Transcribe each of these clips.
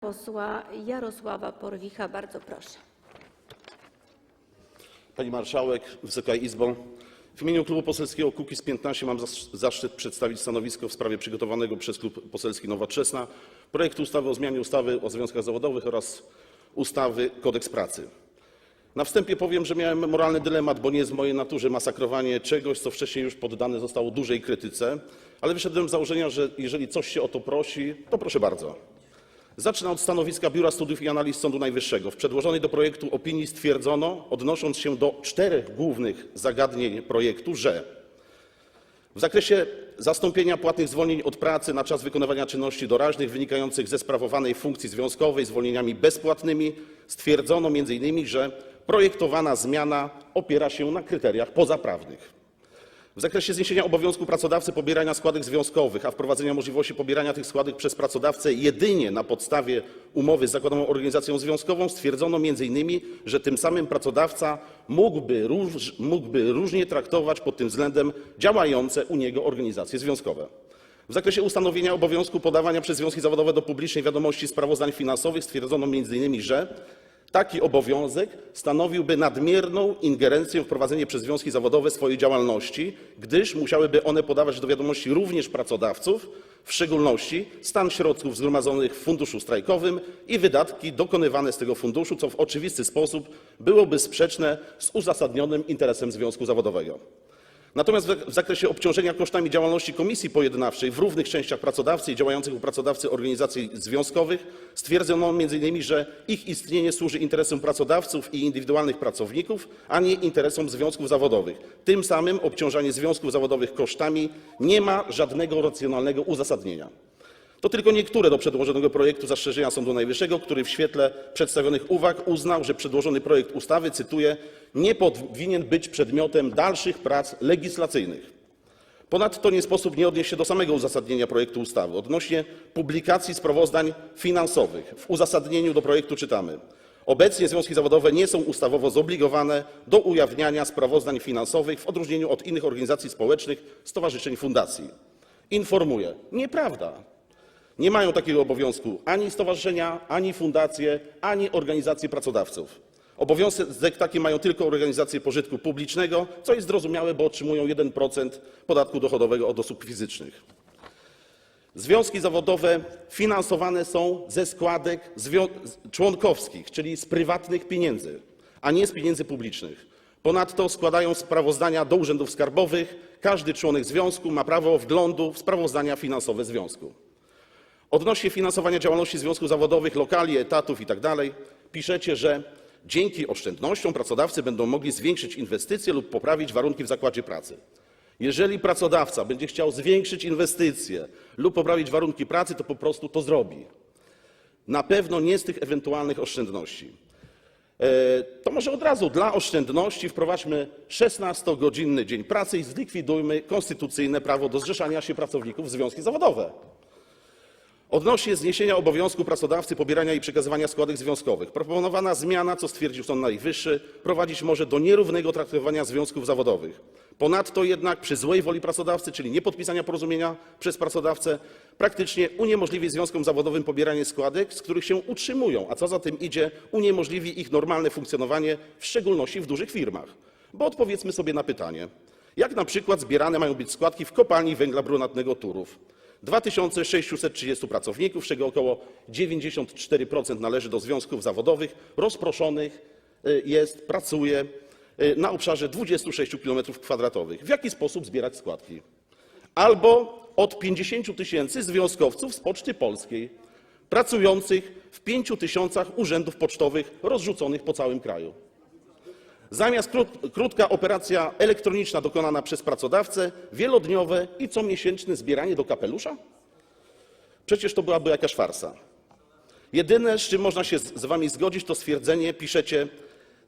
posła Jarosława Porwicha. Bardzo proszę. Pani Marszałek, Wysoka Izbo! W imieniu Klubu Poselskiego Kukiz’15 mam zas- zaszczyt przedstawić stanowisko w sprawie przygotowanego przez Klub Poselski Nowoczesna projektu ustawy o zmianie ustawy o związkach zawodowych oraz ustawy Kodeks pracy. Na wstępie powiem, że miałem moralny dylemat, bo nie jest w mojej naturze masakrowanie czegoś, co wcześniej już poddane zostało dużej krytyce, ale wyszedłem z założenia, że jeżeli coś się o to prosi, to proszę bardzo. Zacznę od stanowiska Biura Studiów i Analiz Sądu Najwyższego. W przedłożonej do projektu opinii stwierdzono, odnosząc się do czterech głównych zagadnień projektu, że w zakresie zastąpienia płatnych zwolnień od pracy na czas wykonywania czynności doraźnych wynikających ze sprawowanej funkcji związkowej zwolnieniami bezpłatnymi stwierdzono m.in., że projektowana zmiana opiera się na kryteriach pozaprawnych. W zakresie zniesienia obowiązku pracodawcy pobierania składek związkowych, a wprowadzenia możliwości pobierania tych składek przez pracodawcę jedynie na podstawie umowy z zakładową organizacją związkową stwierdzono m.in., że tym samym pracodawca mógłby, róż, mógłby różnie traktować pod tym względem działające u niego organizacje związkowe. W zakresie ustanowienia obowiązku podawania przez związki zawodowe do publicznej wiadomości sprawozdań finansowych stwierdzono m.in., że Taki obowiązek stanowiłby nadmierną ingerencję w prowadzenie przez związki zawodowe swojej działalności, gdyż musiałyby one podawać do wiadomości również pracodawców, w szczególności stan środków zgromadzonych w funduszu strajkowym i wydatki dokonywane z tego funduszu, co w oczywisty sposób byłoby sprzeczne z uzasadnionym interesem związku zawodowego. Natomiast w zakresie obciążenia kosztami działalności komisji pojednawczej w równych częściach pracodawcy i działających u pracodawcy organizacji związkowych stwierdzono m.in., że ich istnienie służy interesom pracodawców i indywidualnych pracowników, a nie interesom związków zawodowych. Tym samym obciążanie związków zawodowych kosztami nie ma żadnego racjonalnego uzasadnienia. To tylko niektóre do przedłożonego projektu zastrzeżenia Sądu Najwyższego, który w świetle przedstawionych uwag uznał, że przedłożony projekt ustawy, cytuję, nie powinien być przedmiotem dalszych prac legislacyjnych. Ponadto nie sposób nie odnieść się do samego uzasadnienia projektu ustawy. Odnośnie publikacji sprawozdań finansowych w uzasadnieniu do projektu czytamy: Obecnie związki zawodowe nie są ustawowo zobligowane do ujawniania sprawozdań finansowych w odróżnieniu od innych organizacji społecznych, stowarzyszeń, fundacji. Informuję: nieprawda. Nie mają takiego obowiązku ani stowarzyszenia, ani fundacje, ani organizacje pracodawców. Obowiązek taki mają tylko organizacje pożytku publicznego, co jest zrozumiałe, bo otrzymują 1% podatku dochodowego od osób fizycznych. Związki zawodowe finansowane są ze składek członkowskich, czyli z prywatnych pieniędzy, a nie z pieniędzy publicznych. Ponadto składają sprawozdania do urzędów skarbowych. Każdy członek związku ma prawo wglądu w sprawozdania finansowe związku. Odnośnie finansowania działalności związków zawodowych, lokali, etatów itd. piszecie, że dzięki oszczędnościom pracodawcy będą mogli zwiększyć inwestycje lub poprawić warunki w zakładzie pracy. Jeżeli pracodawca będzie chciał zwiększyć inwestycje lub poprawić warunki pracy, to po prostu to zrobi. Na pewno nie z tych ewentualnych oszczędności. E, To może od razu dla oszczędności wprowadźmy 16-godzinny dzień pracy i zlikwidujmy konstytucyjne prawo do zrzeszania się pracowników w związki zawodowe. Odnośnie zniesienia obowiązku pracodawcy pobierania i przekazywania składek związkowych. Proponowana zmiana, co stwierdził Sąd Najwyższy, prowadzić może do nierównego traktowania związków zawodowych. Ponadto jednak przy złej woli pracodawcy, czyli niepodpisania porozumienia przez pracodawcę, praktycznie uniemożliwi związkom zawodowym pobieranie składek, z których się utrzymują, a co za tym idzie, uniemożliwi ich normalne funkcjonowanie, w szczególności w dużych firmach. Bo odpowiedzmy sobie na pytanie, jak na przykład zbierane mają być składki w kopalni węgla brunatnego Turów. 2630 pracowników, z czego około 94% należy do związków zawodowych, rozproszonych y, jest, pracuje y, na obszarze 26 km2. W jaki sposób zbierać składki? Albo od 50 tysięcy związkowców z Poczty Polskiej, pracujących w 5 tysiącach urzędów pocztowych rozrzuconych po całym kraju. Zamiast krót, krótka operacja elektroniczna dokonana przez pracodawcę, wielodniowe i comiesięczne zbieranie do kapelusza? Przecież to byłaby jakaś farsa. Jedyne, z czym można się z z wami zgodzić, to stwierdzenie, piszecie,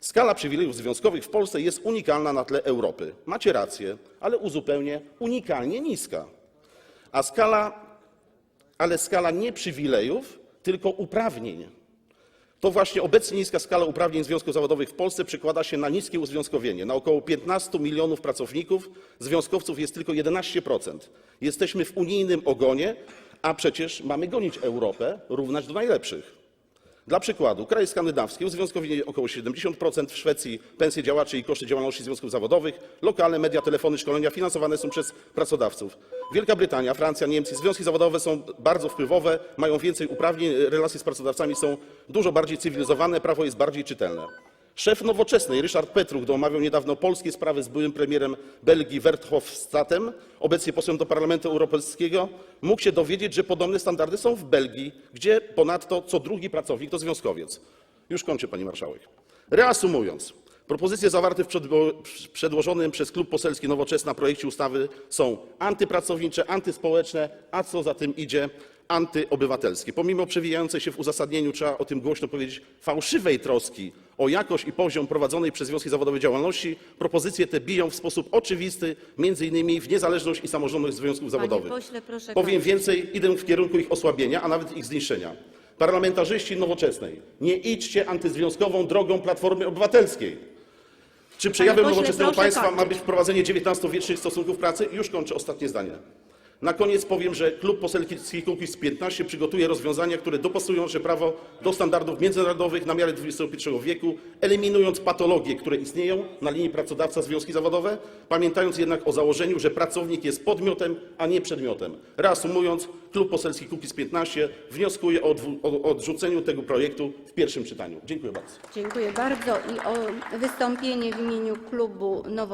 skala przywilejów związkowych w Polsce jest unikalna na tle Europy. Macie rację, ale uzupełnię, unikalnie niska. A skala, ale skala nie przywilejów, tylko uprawnień. To właśnie obecnie niska skala uprawnień związków zawodowych w Polsce przekłada się na niskie uzwiązkowienie. Na około 15 milionów pracowników związkowców jest tylko 11%. Jesteśmy w unijnym ogonie, a przecież mamy gonić Europę, równać do najlepszych. Dla przykładu, kraje skandynawskie uzwiązkowienie około 70%, w Szwecji pensje działaczy i koszty działalności związków zawodowych, lokalne media, telefony, szkolenia finansowane są przez pracodawców. Wielka Brytania, Francja, Niemcy, związki zawodowe są bardzo wpływowe, mają więcej uprawnień, relacje z pracodawcami są dużo bardziej cywilizowane, prawo jest bardziej czytelne. Szef Nowoczesnej Ryszard Petruch omawiał niedawno polskie sprawy z byłym premierem Belgii Verhofstadtem, obecnie posłem do Parlamentu Europejskiego, mógł się dowiedzieć, że podobne standardy są w Belgii, gdzie ponadto co drugi pracownik to związkowiec. Już kończę, pani marszałek. Reasumując, propozycje zawarte w przedło- w przedłożonym przez Klub Poselski Nowoczesna projekcie ustawy są antypracownicze, antyspołeczne, a co za tym idzie, antyobywatelskie. Pomimo przewijającej się w uzasadnieniu, trzeba o tym głośno powiedzieć, fałszywej troski o jakość i poziom prowadzonej przez związki zawodowe działalności, propozycje te biją w sposób oczywisty między innymi w niezależność i samorządność związków zawodowych. pośle, proszę Powiem kończyć. więcej, idę w kierunku ich osłabienia, a nawet ich zniszczenia. Parlamentarzyści nowoczesnej, nie idźcie antyzwiązkową drogą Platformy Obywatelskiej. Czy przejawem nowoczesnego państwa ma być wprowadzenie XIX-wiecznych stosunków pracy? Już kończę ostatnie zdanie. Na koniec powiem, że Klub Poselski Kukiz 15 przygotuje rozwiązania, które dopasują nasze prawo do standardów międzynarodowych na miarę XXI wieku, eliminując patologie, które istnieją na linii pracodawca-związki zawodowe, pamiętając jednak o założeniu, że pracownik jest podmiotem, a nie przedmiotem. Reasumując, Klub Poselski Kukiz 15 wnioskuje o odrzuceniu tego projektu w pierwszym czytaniu. Dziękuję bardzo. Dziękuję bardzo i o wystąpienie w imieniu klubu Nowo